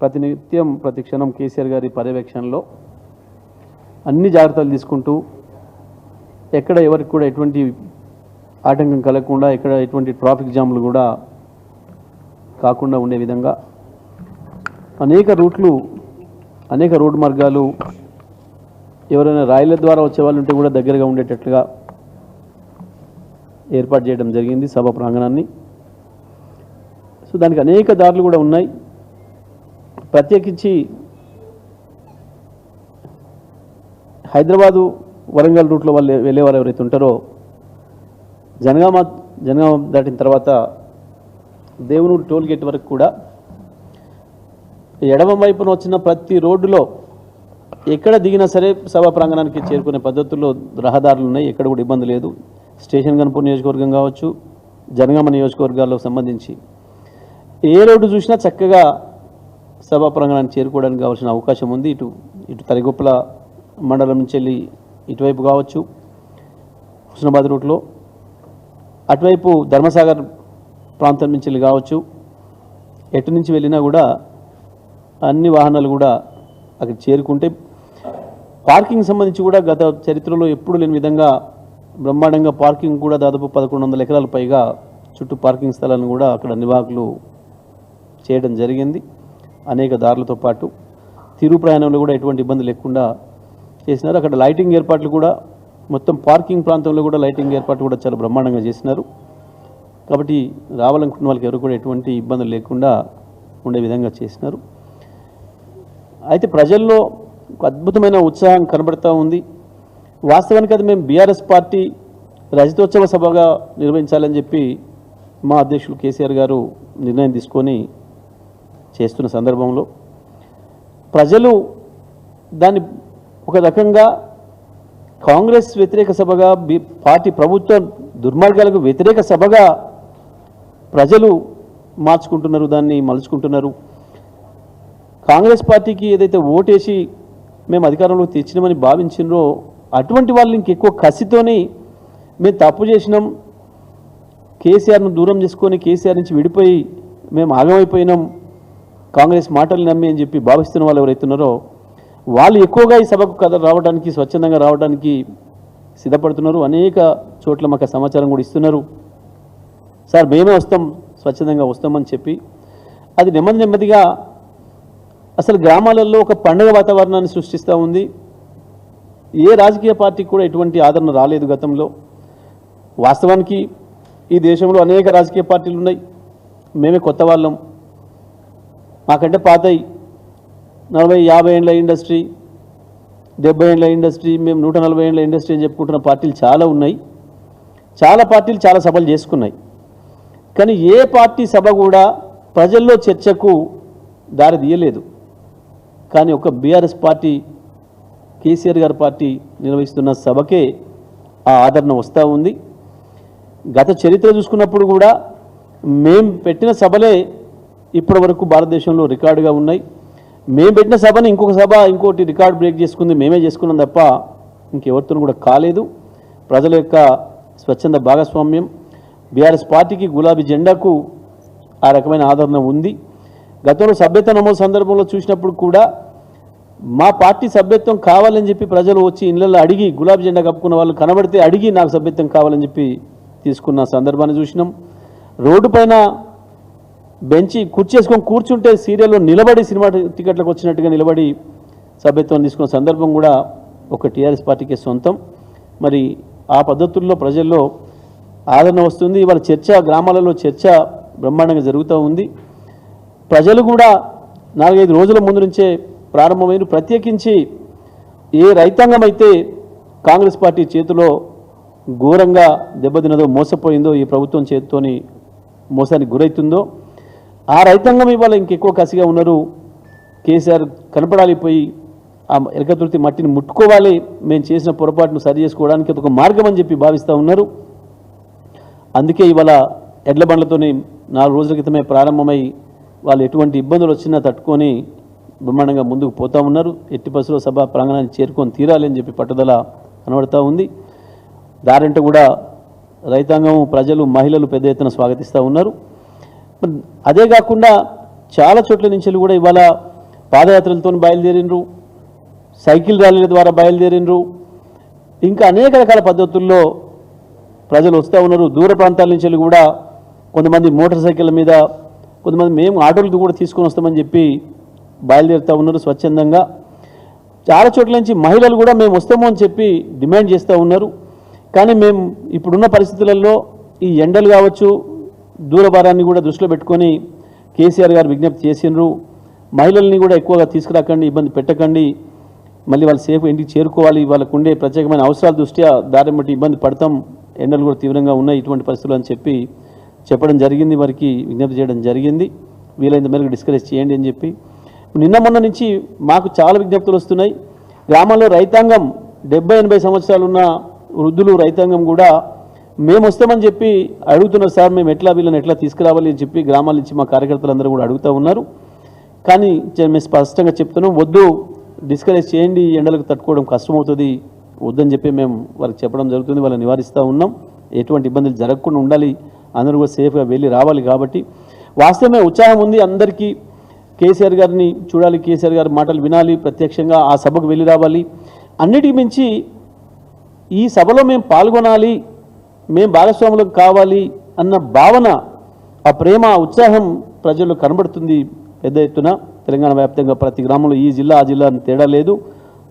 ప్రతినిత్యం ప్రతి క్షణం కేసీఆర్ గారి పర్యవేక్షణలో అన్ని జాగ్రత్తలు తీసుకుంటూ ఎక్కడ ఎవరికి కూడా ఎటువంటి ఆటంకం కలగకుండా ఎక్కడ ఎటువంటి ట్రాఫిక్ జామ్లు కూడా కాకుండా ఉండే విధంగా అనేక రూట్లు అనేక రోడ్డు మార్గాలు ఎవరైనా రైళ్ళ ద్వారా వచ్చే వాళ్ళు ఉంటే కూడా దగ్గరగా ఉండేటట్లుగా ఏర్పాటు చేయడం జరిగింది సభ ప్రాంగణాన్ని. సో దానికి అనేక దారులు కూడా ఉన్నాయి. ప్రత్యేకించి హైదరాబాదు వరంగల్ రూట్లో వాళ్ళు వెళ్ళేవారు ఎవరైతే ఉంటారో జనగామ జనగామ దాటిన తర్వాత దేవునూరు టోల్ గేట్ వరకు కూడా ఎడమ వైపున వచ్చిన ప్రతి రోడ్డులో ఎక్కడ దిగినా సరే సభా ప్రాంగణానికి చేరుకునే పద్ధతుల్లో రహదారులు ఉన్నాయి. ఎక్కడ కూడా ఇబ్బంది లేదు. స్టేషన్ గణపూర్ నియోజకవర్గం కావచ్చు జనగామ నియోజకవర్గాలకు సంబంధించి ఏ రోడ్డు చూసినా చక్కగా సభా ప్రాంగణానికి చేరుకోవడానికి కావాల్సిన అవకాశం ఉంది. ఇటు ఇటు తరిగొప్పల మండలం నుంచి వెళ్ళి ఇటువైపు కావచ్చు హుస్నాబాద్ రూట్లో. అటువైపు ధర్మసాగర్ ప్రాంతం నుంచి వెళ్ళి కావచ్చు. ఎటు నుంచి వెళ్ళినా కూడా అన్ని వాహనాలు కూడా అక్కడ చేరుకుంటే పార్కింగ్ సంబంధించి కూడా గత చరిత్రలో ఎప్పుడు లేని విధంగా బ్రహ్మాండంగా పార్కింగ్ కూడా దాదాపు పదకొండు వందల ఎకరాల పైగా చుట్టూ పార్కింగ్ స్థలాలను కూడా అక్కడ నివాకులు చేయడం జరిగింది. అనేక దారులతో పాటు తిరు ప్రయాణంలో కూడా ఎటువంటి ఇబ్బంది లేకుండా చేసినారు. అక్కడ లైటింగ్ ఏర్పాట్లు కూడా మొత్తం పార్కింగ్ ప్రాంతంలో కూడా లైటింగ్ ఏర్పాట్లు కూడా చాలా బ్రహ్మాండంగా చేసినారు. కాబట్టి రావాలనుకున్న వాళ్ళకి ఎవరు కూడా ఎటువంటి ఇబ్బందులు లేకుండా ఉండే విధంగా చేసినారు. అయితే ప్రజల్లో ఒక అద్భుతమైన ఉత్సాహం కనబడుతూ ఉంది. వాస్తవానికి అది మేము బీఆర్ఎస్ పార్టీ రజతోత్సవ సభగా నిర్వహించాలని చెప్పి మా అధ్యక్షులు కేసీఆర్ గారు నిర్ణయం తీసుకొని చేస్తున్న సందర్భంలో ప్రజలు దాన్ని ఒక రకంగా కాంగ్రెస్ వ్యతిరేక సభగా పార్టీ ప్రభుత్వ దుర్మార్గాలకు వ్యతిరేక సభగా ప్రజలు మార్చుకుంటున్నారు దాన్ని మలుచుకుంటున్నారు. కాంగ్రెస్ పార్టీకి ఏదైతే ఓటేసి మేము అధికారంలోకి తెచ్చినామని భావించినో అటువంటి వాళ్ళు ఇంకెక్కువ కసితోని మేము తప్పు చేసినాం. కేసీఆర్ను దూరం చేసుకొని కేసీఆర్ నుంచి విడిపోయి మేము ఆగమైపోయినాం. కాంగ్రెస్ మాటలు నమ్మి అని చెప్పి భావిస్తున్న వాళ్ళు ఎవరైతే ఉన్నారో వాళ్ళు ఎక్కువగా ఈ సభకు కథ రావడానికి స్వచ్ఛందంగా రావడానికి సిద్ధపడుతున్నారు. అనేక చోట్ల మాకు సమాచారం కూడా ఇస్తున్నారు. సార్ మేమే వస్తాం స్వచ్ఛందంగా వస్తామని చెప్పి. అది నెమ్మది నెమ్మదిగా అసలు గ్రామాలలో ఒక పండుగ వాతావరణాన్ని సృష్టిస్తూ ఉంది. ఏ రాజకీయ పార్టీకి కూడా ఎటువంటి ఆదరణ రాలేదు గతంలో. వాస్తవానికి ఈ దేశంలో అనేక రాజకీయ పార్టీలు ఉన్నాయి. మేమే కొత్త వాళ్ళం. మాకంటే పాతయి. నలభై యాభై ఏళ్ళ ఇండస్ట్రీ డెబ్బై ఏళ్ళ ఇండస్ట్రీ మేము నూట నలభై ఏళ్ళ ఇండస్ట్రీ అని చెప్పుకుంటున్న పార్టీలు చాలా ఉన్నాయి. చాలా పార్టీలు చాలా సభలు చేసుకున్నాయి. కానీ ఏ పార్టీ సభ కూడా ప్రజల్లో చర్చకు దారి తీయలేదు. కానీ ఒక బీఆర్ఎస్ పార్టీ కేసీఆర్ గారి పార్టీ నిర్వహిస్తున్న సభకే ఆ ఆదరణ వస్తూ ఉంది. గత చరిత్ర చూసుకున్నప్పుడు కూడా మేం పెట్టిన సభలే ఇప్పటి వరకు భారతదేశంలో రికార్డుగా ఉన్నాయి. మేము పెట్టిన సభను ఇంకొక సభ ఇంకోటి రికార్డ్ బ్రేక్ చేసుకుంది మేమే చేసుకున్నాం తప్ప ఇంకెవరితో కూడా కాలేదు. ప్రజల యొక్క స్వచ్ఛంద భాగస్వామ్యం. బీఆర్ఎస్ పార్టీకి గులాబీ జెండాకు ఆ రకమైన ఆదరణ ఉంది. గతంలో సభ్యత్వ నమోదు సందర్భంలో చూసినప్పుడు కూడా మా పార్టీ సభ్యత్వం కావాలని చెప్పి ప్రజలు వచ్చి ఇళ్ళల్లో అడిగి గులాబీ జెండా కప్పుకున్న వాళ్ళు కనబడితే అడిగి నాకు సభ్యత్వం కావాలని చెప్పి తీసుకున్న సందర్భాన్ని చూసినాం. రోడ్డు పైన బెంచి కుర్చేసుకొని కూర్చుంటే సీరియల్లో నిలబడి సినిమా టికెట్లకు వచ్చినట్టుగా నిలబడి సభ్యత్వం తీసుకున్న సందర్భం కూడా ఒక టీఆర్ఎస్ పార్టీకి సొంతం. మరి ఆ పద్ధతుల్లో ప్రజల్లో ఆదరణ వస్తుంది. ఇవాళ చర్చ గ్రామాలలో చర్చ బ్రహ్మాండంగా జరుగుతూ ఉంది. ప్రజలు కూడా నాలుగైదు రోజుల ముందు నుంచే ప్రారంభమైన ప్రత్యేకించి ఏ రైతాంగం అయితే కాంగ్రెస్ పార్టీ చేతిలో ఘోరంగా దెబ్బతిన్నదో మోసపోయిందో ఈ ప్రభుత్వం చేతితోని మోసానికి గురవుతుందో ఆ రైతాంగం ఇవాళ ఇంకెక్కువ కసిగా ఉన్నారు. కేసీఆర్ కనపడాలి పోయి ఆ ఎలకతుర్తి మట్టిని ముట్టుకోవాలి. మేము చేసిన పొరపాటును సరి చేసుకోవడానికి ఒక మార్గం అని చెప్పి భావిస్తూ ఉన్నారు. అందుకే ఇవాళ ఎడ్ల బండ్లతోనే నాలుగు రోజుల క్రితమే ప్రారంభమై వాళ్ళు ఎటువంటి ఇబ్బందులు వచ్చినా తట్టుకొని బ్రహ్మాండంగా ముందుకు పోతా ఉన్నారు. ఎట్టి బస్సులో సభ ప్రాంగణాన్ని చేరుకొని తీరాలి అని చెప్పి పట్టుదల కనబడతా ఉంది. దారింట కూడా రైతాంగం ప్రజలు మహిళలు పెద్ద ఎత్తున స్వాగతిస్తూ ఉన్నారు. అదే కాకుండా చాలా చోట్ల నుంచి కూడా ఇవాళ పాదయాత్రలతో బయలుదేరినరు. సైకిల్ ర్యాలీల ద్వారా బయలుదేరినరు. ఇంకా అనేక రకాల పద్ధతుల్లో ప్రజలు వస్తూ ఉన్నారు. దూర ప్రాంతాల నుంచి కూడా కొంతమంది మోటార్ సైకిళ్ళ మీద కొంతమంది మేము ఆటోలకి కూడా తీసుకొని వస్తామని చెప్పి బయలుదేరుతూ ఉన్నారు స్వచ్ఛందంగా. చాలా చోట్ల నుంచి మహిళలు కూడా మేము వస్తాము అని చెప్పి డిమాండ్ చేస్తూ ఉన్నారు. కానీ మేము ఇప్పుడున్న పరిస్థితులలో ఈ ఎండలు కావచ్చు దూరభారాన్ని కూడా దృష్టిలో పెట్టుకొని కేసీఆర్ గారు విజ్ఞప్తి చేసినారు మహిళల్ని కూడా ఎక్కువగా తీసుకురాకండి ఇబ్బంది పెట్టకండి. మళ్ళీ వాళ్ళు సేఫ్ ఇంటికి చేరుకోవాలి. వాళ్ళకు ఉండే ప్రత్యేకమైన అవసరాల దృష్ట్యా దారి బట్టి ఇబ్బంది పడతాం. ఎండలు కూడా తీవ్రంగా ఉన్నాయి ఇటువంటి పరిస్థితులు అని చెప్పి చెప్పడం జరిగింది. వారికి విజ్ఞప్తి చేయడం జరిగింది. వీలైనంత మేరకు డిస్కరేజ్ చేయండి అని చెప్పి. నిన్న మొన్న నుంచి మాకు చాలా విజ్ఞప్తులు వస్తున్నాయి. గ్రామాల్లో రైతాంగం డెబ్బై ఎనభై సంవత్సరాలు ఉన్న వృద్ధులు రైతాంగం కూడా మేము వస్తామని చెప్పి అడుగుతున్నారు సార్ మేము ఎట్లా వీళ్ళని ఎట్లా తీసుకురావాలి అని చెప్పి గ్రామాల నుంచి మా కార్యకర్తలు అందరూ కూడా అడుగుతూ ఉన్నారు. కానీ మేము స్పష్టంగా చెప్తున్నాం వద్దు డిస్కరేజ్ చేయండి ఎండలకు తట్టుకోవడం కష్టమవుతుంది వద్దని చెప్పి మేము వారికి చెప్పడం జరుగుతుంది వాళ్ళని నివారిస్తూ ఉన్నాం. ఎటువంటి ఇబ్బందులు జరగకుండా ఉండాలి అందరూ కూడా సేఫ్గా వెళ్ళి రావాలి కాబట్టి. వాస్తవమే ఉత్సాహం ఉంది అందరికీ. కేసీఆర్ గారిని చూడాలి కేసీఆర్ గారి మాటలు వినాలి ప్రత్యక్షంగా ఆ సభకు వెళ్ళి రావాలి. అన్నిటికి మించి ఈ సభలో మేము పాల్గొనాలి మేము భాగస్వాములకు కావాలి అన్న భావన ఆ ప్రేమ ఉత్సాహం ప్రజల్లో కనబడుతుంది. పెద్ద ఎత్తున తెలంగాణ వ్యాప్తంగా ప్రతి గ్రామంలో ఈ జిల్లా ఆ జిల్లా అని తేడా లేదు.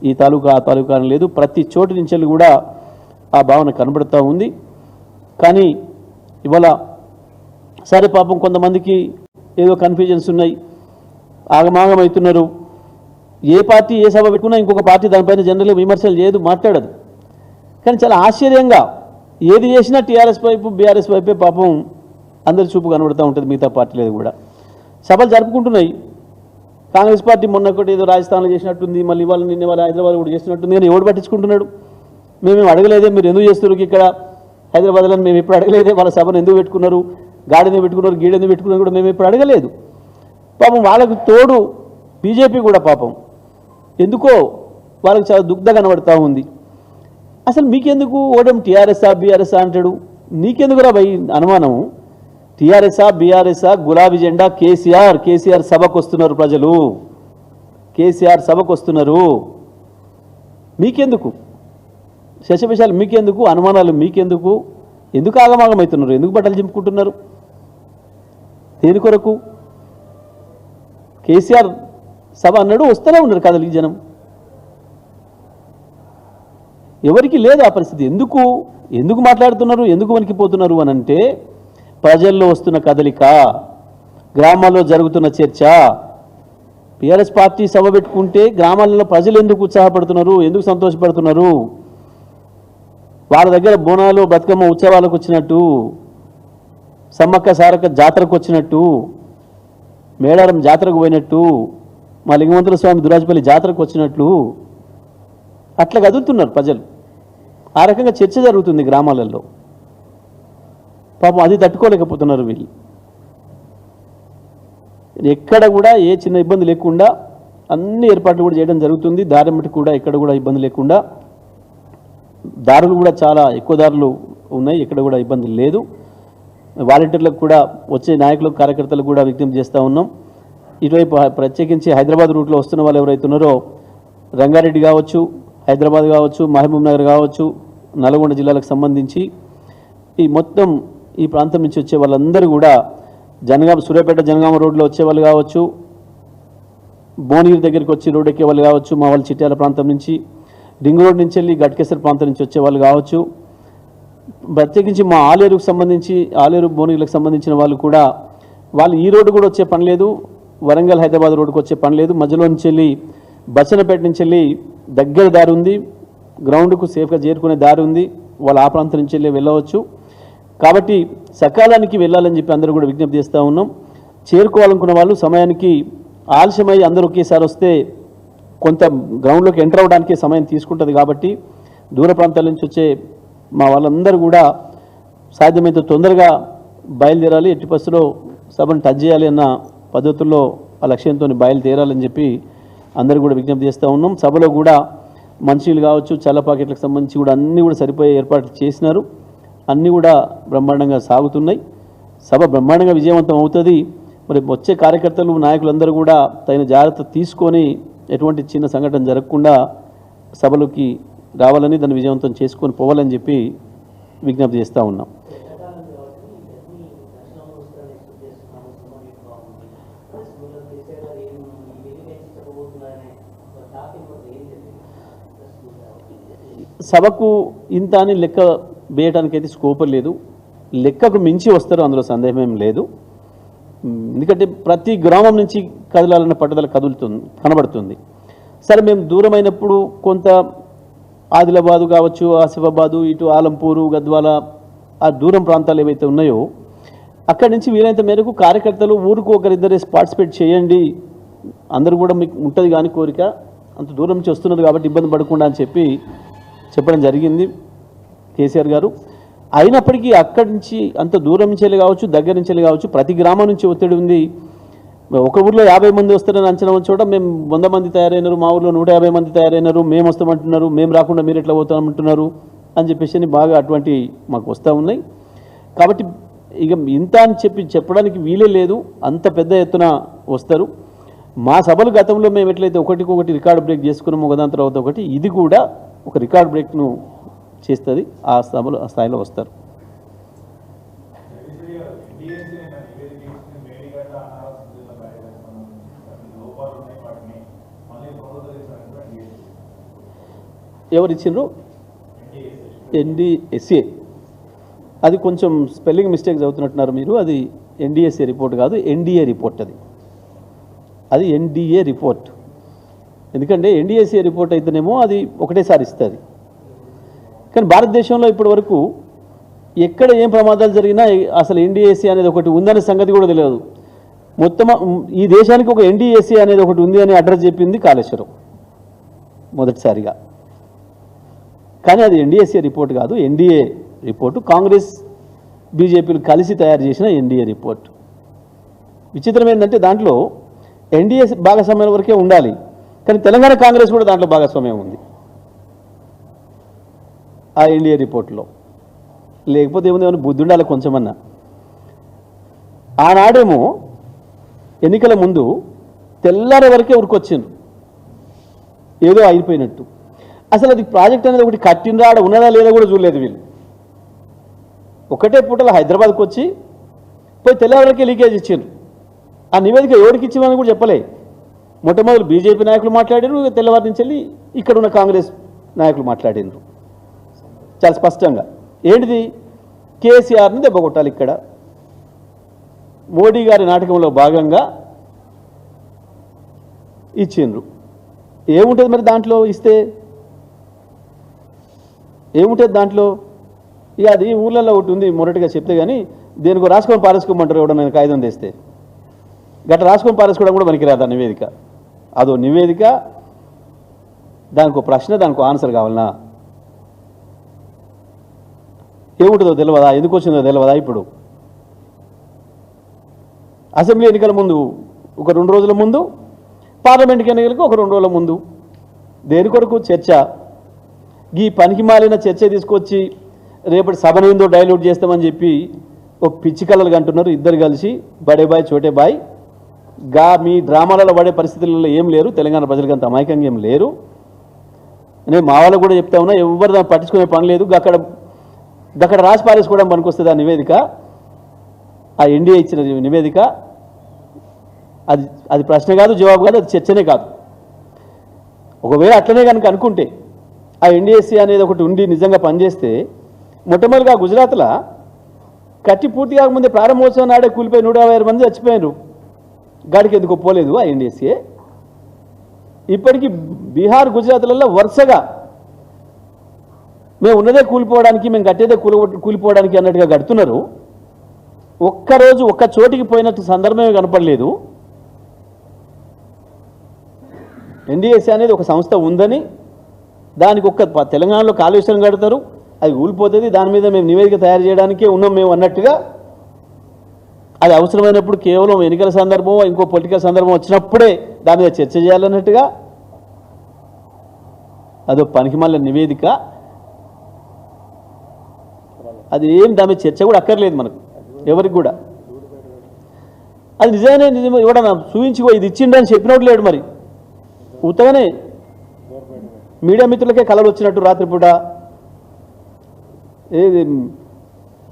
ఈ తాలూకా ఆ తాలూకా అని లేదు. ప్రతి చోటు నుంచి కూడా ఆ భావన కనబడుతూ ఉంది. కానీ ఇవాళ సరే పాపం కొంతమందికి ఏదో కన్ఫ్యూజన్స్ ఉన్నాయి ఆగమాగం అవుతున్నారు ఏ పార్టీ ఏ సభ పెట్టుకున్నా ఇంకొక పార్టీ దానిపైన జనరల్గా విమర్శలు చేయదు మాట్లాడదు. కానీ చాలా ఆశ్చర్యంగా ఏది చేసినా టీఆర్ఎస్ వైపు బీఆర్ఎస్ వైపే పాపం అందరి చూపు కనబడుతూ ఉంటుంది మిగతా పార్టీలేదు కూడా. సభలు జరుపుకుంటున్నాయి. కాంగ్రెస్ పార్టీ మొన్న ఒకటి ఏదో రాజస్థాన్లో చేసినట్టుంది మళ్ళీ ఇవాళ నిన్న వాళ్ళ హైదరాబాద్ కూడా చేసినట్టుంది కానీ ఎవడు పట్టించుకుంటున్నాడు? మేమేం అడగలేదే మీరు ఎందుకు చేస్తున్నారు ఇక్కడ? హైదరాబాద్లో మేము ఎప్పుడు అడగలేదే వాళ్ళ సభను ఎందుకు పెట్టుకున్నారు? గాడిని పెట్టుకున్నారు గీడ పెట్టుకున్నారు కూడా మేము ఎప్పుడు అడగలేదు. పాపం వాళ్ళకు తోడు బీజేపీ కూడా పాపం. ఎందుకో వాళ్ళకి చాలా దుగ్ధ కనబడతా ఉంది. అసలు మీకెందుకు ఓడం టీఆర్ఎస్ఆ బీఆర్ఎస్ఆ అంటాడు? నీకెందుకురా భయ్ అనుమానం టీఆర్ఎస్ఆ బీఆర్ఎస్ఆ గులాబీ జెండా కేసీఆర్ కేసీఆర్ సభకు వస్తున్నారు ప్రజలు. కేసీఆర్ సభకు వస్తున్నారు. మీకెందుకు? శశవిషాలు మీకెందుకు? అనుమానాలు మీకెందుకు? ఎందుకు ఆగమాగమవుతున్నారు ఎందుకు బట్టలు చింపుకుంటున్నారు? దేని కొరకు? కేసీఆర్ సభ అన్నాడు వస్తూనే ఉన్నారు కదలి జనం. ఎవరికి లేదు ఆ పరిస్థితి. ఎందుకు? ఎందుకు మాట్లాడుతున్నారు? ఎందుకు వణికిపోతున్నారు అని అంటే ప్రజల్లో వస్తున్న కదలిక గ్రామాల్లో జరుగుతున్న చర్చ పిఆర్ఎస్ పార్టీ సభ పెట్టుకుంటే గ్రామాలలో ప్రజలు ఎందుకు ఉత్సాహపడుతున్నారు? ఎందుకు సంతోషపడుతున్నారు? వాళ్ళ దగ్గర బోనాలు బతుకమ్మ ఉత్సవాలకు వచ్చినట్టు సమ్మక్క సారక్క జాతరకు వచ్చినట్టు మేడారం జాతరకు పోయినట్టు మా లింగవంతుల స్వామి దురాజపల్లి జాతరకు వచ్చినట్లు అట్లా కదులుతున్నారు ప్రజలు. ఆ రకంగా చర్చ జరుగుతుంది గ్రామాలలో. పాపం అది తట్టుకోలేకపోతున్నారు వీళ్ళు. ఎక్కడ కూడా ఏ చిన్న ఇబ్బంది లేకుండా అన్ని ఏర్పాట్లు కూడా చేయడం జరుగుతుంది. దారి కూడా ఎక్కడ కూడా ఇబ్బంది లేకుండా. దారులు కూడా చాలా ఎక్కువ దారులు ఉన్నాయి. ఎక్కడ కూడా ఇబ్బంది లేదు. వాలంటీర్లకు కూడా వచ్చే నాయకులకు కార్యకర్తలకు కూడా విజ్ఞప్తి చేస్తూ ఉన్నాం. ఇటువైపు ప్రత్యేకించి హైదరాబాద్ రూట్లో వస్తున్న వాళ్ళు ఎవరైతే ఉన్నారో రంగారెడ్డి కావచ్చు హైదరాబాద్ కావచ్చు మహబూబ్ నగర్ కావచ్చు నల్గొండ జిల్లాలకు సంబంధించి ఈ మొత్తం ఈ ప్రాంతం నుంచి వచ్చే వాళ్ళందరూ కూడా జనగామ సూర్యాపేట జనగామ రోడ్లో వచ్చే వాళ్ళు కావచ్చు భువనగిరి దగ్గరికి వచ్చి రోడ్ ఎక్కే వాళ్ళు కావచ్చు మా వాళ్ళు చిట్యాల ప్రాంతం నుంచి రింగ్ రోడ్ నుంచి వెళ్ళి గట్కేశ్వర ప్రాంతం నుంచి వచ్చే వాళ్ళు కావచ్చు ప్రత్యేకించి మా ఆలేరుకు సంబంధించి ఆలేరు భువనగిరికి సంబంధించిన వాళ్ళు కూడా వాళ్ళు ఈ రోడ్డు కూడా వచ్చే పని లేదు వరంగల్ హైదరాబాద్ రోడ్డుకు వచ్చే పని లేదు మధ్యలో నుంచి వెళ్ళి బచ్చనపేట నుంచి వెళ్ళి దగ్గర దారి ఉంది. గ్రౌండ్కు సేఫ్గా చేరుకునే దారి ఉంది. వాళ్ళు ఆ ప్రాంతం నుంచి వెళ్ళి వెళ్ళవచ్చు. కాబట్టి సకాలానికి వెళ్ళాలని చెప్పి అందరూ కూడా విజ్ఞప్తి చేస్తూ ఉన్నాం. చేరుకోవాలనుకున్న వాళ్ళు సమయానికి ఆలస్యమై అందరూ ఒకేసారి వస్తే కొంత గ్రౌండ్లోకి ఎంటర్ అవ్వడానికి సమయం తీసుకుంటుంది కాబట్టి దూర ప్రాంతాల నుంచి వచ్చే మా వాళ్ళందరూ కూడా సాధ్యమైతే తొందరగా బయలుదేరాలి. ఎట్టి బస్సులో సభను టచ్ చేయాలి అన్న పద్ధతుల్లో ఆ లక్ష్యంతో బయలుదేరాలని చెప్పి అందరూ కూడా విజ్ఞప్తి చేస్తూ ఉన్నాం. సభలో కూడా మంచినీళ్ళు కావచ్చు చల్ల పాకెట్లకు సంబంధించి కూడా అన్నీ కూడా సరిపోయే ఏర్పాట్లు చేసినారు. అన్నీ కూడా బ్రహ్మాండంగా సాగుతున్నాయి. సభ బ్రహ్మాండంగా విజయవంతం అవుతుంది. మరి వచ్చే కార్యకర్తలు నాయకులందరూ కూడా తగిన జాగ్రత్త తీసుకొని ఎటువంటి చిన్న సంఘటన జరగకుండా సభలోకి రావాలని దాన్ని విజయవంతం చేసుకొని పోవాలని చెప్పి విజ్ఞప్తి చేస్తూ ఉన్నాం. సభకు ఇంత అని లెక్క వేయడానికి అయితే స్కోప్ లేదు. లెక్కకు మించి వస్తారు అందులో సందేహం ఏం లేదు ఎందుకంటే ప్రతి గ్రామం నుంచి కదలాలన్న పట్టుదల కదులుతుంది కనబడుతుంది. సరే మేము దూరమైనప్పుడు కొంత ఆదిలాబాదు కావచ్చు ఆసిఫాబాదు ఇటు ఆలంపూరు గద్వాల ఆ దూరం ప్రాంతాలు ఏవైతే ఉన్నాయో అక్కడి నుంచి వీలైనంత మేరకు కార్యకర్తలు ఊరికి ఒకరిద్దరే పార్టిసిపేట్ చేయండి. అందరూ కూడా మీకు ఉంటుంది కానీ కోరిక. అంత దూరం నుంచి వస్తున్నారు కాబట్టి ఇబ్బంది పడకుండా అని చెప్పి చెప్పడం జరిగింది కేసీఆర్ గారు. అయినప్పటికీ అక్కడి నుంచి అంత దూరం నుంచి వెళ్ళి కావచ్చు దగ్గర నుంచి వెళ్ళి కావచ్చు ప్రతి గ్రామం నుంచి ఒత్తిడి ఉంది. ఒక ఊర్లో యాభై మంది వస్తారని అంచనా వచ్చి మేము వంద మంది తయారైనారు మా ఊర్లో నూట యాభై మంది తయారైనారు మేము వస్తామంటున్నారు మేము రాకుండా మీరు ఎట్లా పోతామంటున్నారు అని చెప్పేసి బాగా అటువంటి మాకు వస్తూ ఉన్నాయి. కాబట్టి ఇక ఇంత అని చెప్పి చెప్పడానికి వీలే లేదు అంత పెద్ద ఎత్తున వస్తారు. మా సభలు గతంలో మేము ఎట్లయితే ఒకటికొకటి రికార్డ్ బ్రేక్ చేసుకున్నాము ఒకదాని తర్వాత ఒకటి ఇది కూడా ఒక రికార్డ్ బ్రేక్ను చేస్తుంది. ఆ సభలు ఆ స్థాయిలో వస్తారు. ఎవరు ఇచ్చిండ్రు ఎన్డిఎస్ఏ అది కొంచెం స్పెల్లింగ్ మిస్టేక్స్ అవుతున్నట్టున్నారు మీరు. అది ఎన్డిఎస్ఏ రిపోర్ట్ కాదు ఎన్డిఏ రిపోర్ట్ అది. అది ఎన్డీఏ రిపోర్ట్. ఎందుకంటే ఎన్డిఎస్ఏ రిపోర్ట్ అయితేనేమో అది ఒకటేసారి ఇస్తుంది. కానీ భారతదేశంలో ఇప్పటి వరకు ఎక్కడ ఏం ప్రమాదాలు జరిగినా అసలు ఎన్డీఏసీ అనేది ఒకటి ఉందనే సంగతి కూడా తెలియదు. మొత్తం ఈ దేశానికి ఒక ఎన్డీఏసీ అనేది ఒకటి ఉంది అని అడ్రస్ చెప్పింది కాళేశ్వరం మొదటిసారిగా. కానీ అది ఎన్డీఏసీ రిపోర్ట్ కాదు ఎన్డీఏ రిపోర్టు. కాంగ్రెస్ బీజేపీలు కలిసి తయారు చేసిన ఎన్డీఏ రిపోర్ట్. విచిత్రం ఏంటంటే దాంట్లో ఎన్డీఏ భాగస్వామ్యం వరకే ఉండాలి. కానీ తెలంగాణ కాంగ్రెస్ కూడా దాంట్లో భాగస్వామ్యం ఉంది. ఆ ఎన్డీఏ రిపోర్ట్లో. లేకపోతే ఏముంది? ఏమైనా బుద్ధి ఉండాలి కొంచెమన్నా. ఆనాడేమో ఎన్నికల ముందు తెల్లారి వరకే ఉరికొచ్చిండ్రు ఏదో అయిపోయినట్టు. అసలు అది ప్రాజెక్ట్ అనేది ఒకటి కట్టిండ్రా? ఆడ ఉన్నదా లేదా కూడా చూడలేదు వీళ్ళు. ఒకటే పూటలో హైదరాబాద్కి వచ్చి పోయి తెల్లవారికే లీకేజ్ ఇచ్చిండ్రు. ఆ నివేదిక ఎవరికి ఇచ్చిందని కూడా చెప్పలే. మొట్టమొదటి బీజేపీ నాయకులు మాట్లాడారు తెల్లవారి నుంచి వెళ్ళి ఇక్కడ ఉన్న కాంగ్రెస్ నాయకులు మాట్లాడినారు చాలా స్పష్టంగా. ఏంటిది? కేసీఆర్ని దెబ్బ కొట్టాలి ఇక్కడ. మోడీ గారి నాటకంలో భాగంగా ఇచ్చిండ్రు. ఏముంటుంది మరి దాంట్లో ఇస్తే? ఏముంటుంది దాంట్లో? ఇక అది ఊళ్ళల్లో ఒకటి ఉంది మొరటిగా చెప్తే కానీ దేనికి రాసుకొని పారేసుకోమంటారు ఎవడన్నా కాగితం తెస్తే. గట్ట రాసుకొని పారేసుకోవడం కూడా పనికిరాదు ఆ నివేదిక? అదో నివేదిక దానికి ప్రశ్న దానికి ఆన్సర్ కావాలనా? ఏముంటుందో తెలియదా ఎందుకు వచ్చిందో తెలియదా ఇప్పుడు? అసెంబ్లీ ఎన్నికల ముందు ఒక రెండు రోజుల ముందు పార్లమెంట్ ఎన్నికలకు ఒక రెండు రోజుల ముందు. దేని కొరకు? చర్చ. ఈ పనికి మాలిన చర్చ తీసుకొచ్చి రేపటి సభను ఏందో డైల్యూట్ చేస్తామని చెప్పి ఒక పిచ్చి అంటున్నారు ఇద్దరు కలిసి బడే బాయ్ చోటే బాయ్. గా మీ డ్రామాలలో పడే పరిస్థితులలో ఏం లేరు. తెలంగాణ ప్రజలకు అంత అమాయకంగా ఏం లేరు. నేను మా వాళ్ళకు కూడా చెప్తా ఉన్నా ఎవరు దాన్ని పట్టించుకునే పని లేదు. అక్కడ అక్కడ రాసి పారేసుకోవడం పనికొస్తుంది ఆ నివేదిక ఆ ఎన్డీఏ ఇచ్చిన నివేదిక అది అది ప్రశ్న కాదు జవాబు కాదు అది చర్చనే కాదు. ఒకవేళ అట్లనే కనుక అనుకుంటే ఆ ఎన్డీఎస్సీ అనేది ఒకటి ఉండి నిజంగా పనిచేస్తే మొట్టమొదటిగా గుజరాత్లో కట్టి పూర్తి కాకముందే ప్రారంభోత్సవం నాడే కూలిపోయి నూట మంది చచ్చిపోయారు గాడికి ఎందుకు పోలేదు ఆ ఎన్డీఎస్ఏ ఇప్పటికీ బీహార్ గుజరాత్లలో వరుసగా మేము ఉన్నదే కూలిపోవడానికి మేము కట్టేదే కూలి కూలిపోవడానికి అన్నట్టుగా కడుతున్నారు. ఒక్కరోజు ఒక్క చోటికి పోయినట్టు సందర్భమే కనపడలేదు. ఎన్డీఎస్ఏ అనేది ఒక సంస్థ ఉందని దానికి ఒక్క తెలంగాణలో కాళేశ్వరం కడతారు అది కూలిపోతుంది దాని మీద మేము నివేదిక తయారు చేయడానికే ఉన్నాం మేము అన్నట్టుగా అది అవసరమైనప్పుడు కేవలం ఎన్నికల సందర్భం ఇంకో పొలిటికల్ సందర్భం వచ్చినప్పుడే దాని మీద చర్చ చేయాలన్నట్టుగా? అదో పనికిమాల నివేదిక. అది ఏం దాని మీద చర్చ కూడా అక్కర్లేదు మనకు ఎవరికి కూడా. అది నిజమే నిజమే చూపించుకో చూపించి ఇది ఇచ్చిండని చెప్పినట్టు లేడు మరి. ఉత్తగానే మీడియా మిత్రులకే కలలు వచ్చినట్టు రాత్రిపూట. ఏది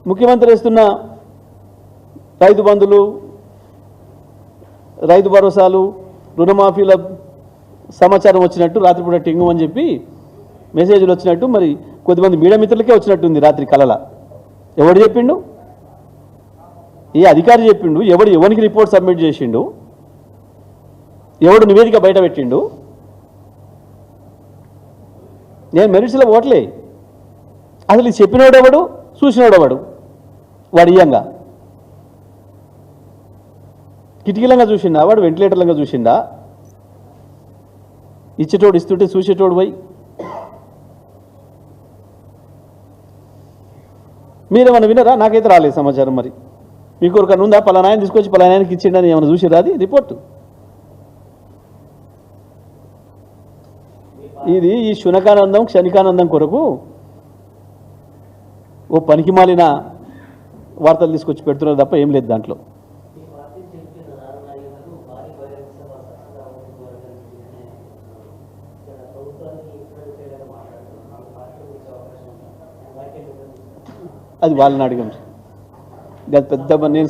ముఖ్యమంత్రి ఇస్తున్న రైతు బంధులు రైతు భరోసాలు రుణమాఫీల సమాచారం వచ్చినట్టు రాత్రిపూట టింగు అని చెప్పి మెసేజ్లు వచ్చినట్టు మరి కొద్దిమంది మీడియా మిత్రులకే వచ్చినట్టుంది రాత్రి కలల. ఎవడు చెప్పిండు? ఏ అధికారి చెప్పిండు? ఎవడు ఎవరికి రిపోర్ట్ సబ్మిట్ చేసిండు? ఎవడు నివేదిక బయట పెట్టిండు? నేను మెరిట్స్లో ఓట్లే. అసలు చెప్పినోడెవడు? చూసినోడెవడు? వాడు కిటికీలంగా చూసిండా? వాడు వెంటిలేటర్లంగా చూసిండా? ఇచ్చేటోడు ఇస్తుంటే చూసేటోడు పోయి. మీరేమన్నా వినరా? నాకైతే రాలేదు సమాచారం మరి. మీకు ఒకరికన్నా ఉందా? పలానాయన తీసుకొచ్చి పలానాయనకి ఇచ్చిండని ఏమైనా చూసిరా అది రిపోర్టు. ఇది ఈ శునకానందం క్షణికానందం కొరకు ఓ పనికి మాలిన వార్తలు తీసుకొచ్చి పెడుతున్నారు తప్ప ఏం లేదు దాంట్లో ఈ పార్టీ చెప్పిన నాయకులు భారీ బహిరంగ సభ సక్సెస్ అవ్వడానికి వర్గాన్ని ఇక్కడ ప్రభుత్వాన్ని ఇన్ఫ్లుయెన్స్ చేయడానికి మాట్లాడుతున్నారు నాకు పార్టీ వచ్చే అవకాశం ఉంది వాక్యం అది వాళ్ళని అడిగాం అది పెద్ద నేను